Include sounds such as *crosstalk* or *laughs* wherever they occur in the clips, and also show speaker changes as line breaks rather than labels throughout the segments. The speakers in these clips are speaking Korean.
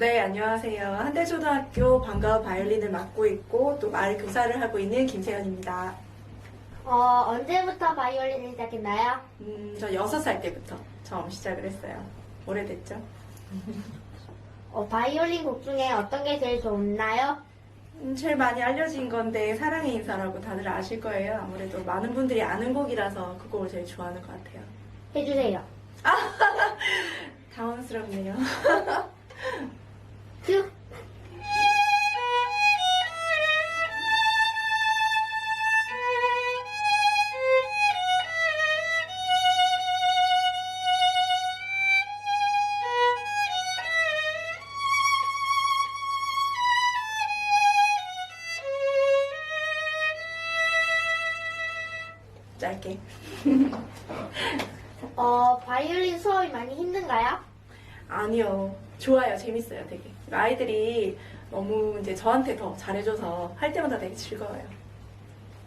네, 안녕하세요. 한대초등학교 방과후 바이올린을 맡고 있고 또 말 교사를 하고 있는 김세연입니다.
어, 언제부터 바이올린을 시작했나요?
음, 저 6살 때부터 처음 시작을 했어요. 오래됐죠?
어, 바이올린 곡 중에 어떤 게 제일 좋나요?
음, 제일 많이 알려진 건데 사랑의 인사라고 다들 아실 거예요. 아무래도 많은 분들이 아는 곡이라서 그 곡을 제일 좋아하는 것 같아요.
해주세요. *laughs*
당황스럽네요. *laughs*
큐!
짧게. *laughs*
어, 바이올린 수업이 많이 힘든가요?
아니요. 좋아요. 재밌어요. 되게. 아이들이 너무 이제 저한테 더 잘해줘서 할 때마다 되게 즐거워요.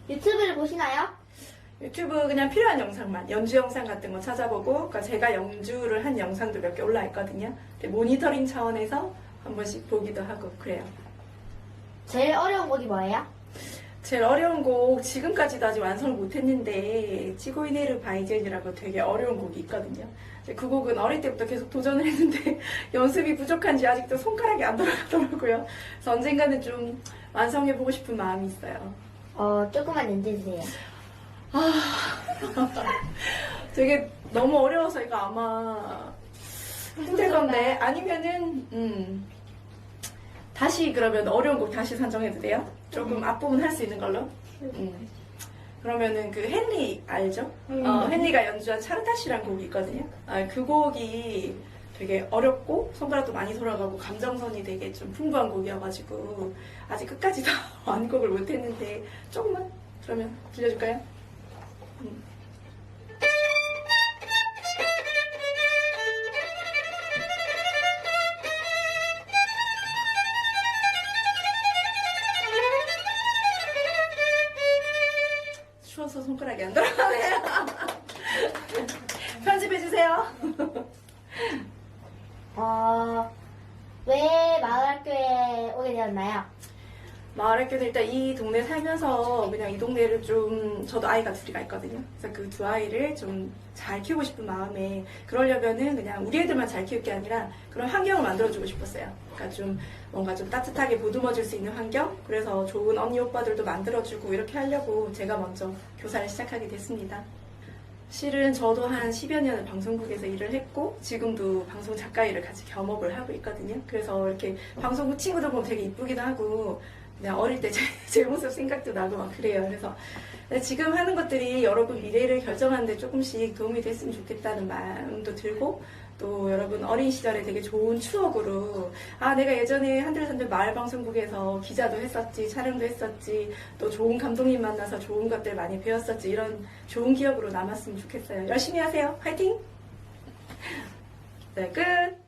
유튜브를 보시나요?
유튜브 그냥 필요한 영상만 연주 영상 같은 거 찾아보고 그러니까 제가 연주를 한 영상도 몇 개 올라 있거든요. 근데 모니터링 차원에서 한 번씩 보기도 하고 그래요.
제일 어려운 곡이 뭐예요?
제일 어려운 곡 지금까지도 아직 완성을 못했는데 치고이네르 바이젠이라고 되게 어려운 곡이 있거든요. 그 곡은 어릴 때부터 계속 도전을 했는데 *laughs* 연습이 부족한지 아직도 손가락이 안 돌아가더라고요. 그래서 언젠가는 좀 완성해 보고 싶은 마음이 있어요.
어, 조금만 연주해주세요. *laughs*
되게 너무 어려워서 이거 아마 힘들 건데 아니면은 음 다시 그러면 어려운 곡 다시 선정해도 돼요? 조금 앞부분 할 수 있는 걸로. 음. 그러면은 그 헨리 알죠?
음.
어, 헨리가 연주한 차르타시라는 곡이 있거든요. 아, 그 곡이 되게 어렵고 손가락도 많이 돌아가고 감정선이 되게 좀 풍부한 곡이어가지고 아직 끝까지 다 *laughs* 완곡을 못했는데 조금만 그러면 들려줄까요? 손가락이 안 들어가네요. 편집해주세요.
어, 왜 마을학교에 오게 되었나요?
마을학교는 일단 이 동네 살면서 그냥 이 동네를 좀 저도 아이가 둘이가 있거든요. 그래서 그 두 아이를 좀 잘 키우고 싶은 마음에 그러려면은 그냥 우리 애들만 잘 키울 게 아니라 그런 환경을 만들어주고 싶었어요. 그러니까 좀 뭔가 좀 따뜻하게 보듬어줄 수 있는 환경. 그래서 좋은 언니 오빠들도 만들어주고 이렇게 하려고 제가 먼저 교사를 시작하게 됐습니다. 실은 저도 한 10여 년을 방송국에서 일을 했고 지금도 방송 작가 일을 같이 겸업을 하고 있거든요. 그래서 이렇게 방송국 친구들 보면 되게 이쁘기도 하고 어릴 때 *laughs* 제 모습 생각도 나고 막 그래요. 그래서 지금 하는 것들이 여러분 미래를 결정하는데 조금씩 도움이 됐으면 좋겠다는 마음도 들고 또 여러분 어린 시절에 되게 좋은 추억으로 아 내가 예전에 한들한들 마을 방송국에서 기자도 했었지 촬영도 했었지 또 좋은 감독님 만나서 좋은 것들 많이 배웠었지 이런 좋은 기억으로 남았으면 좋겠어요. 열심히 하세요. 화이팅! *laughs* 네 끝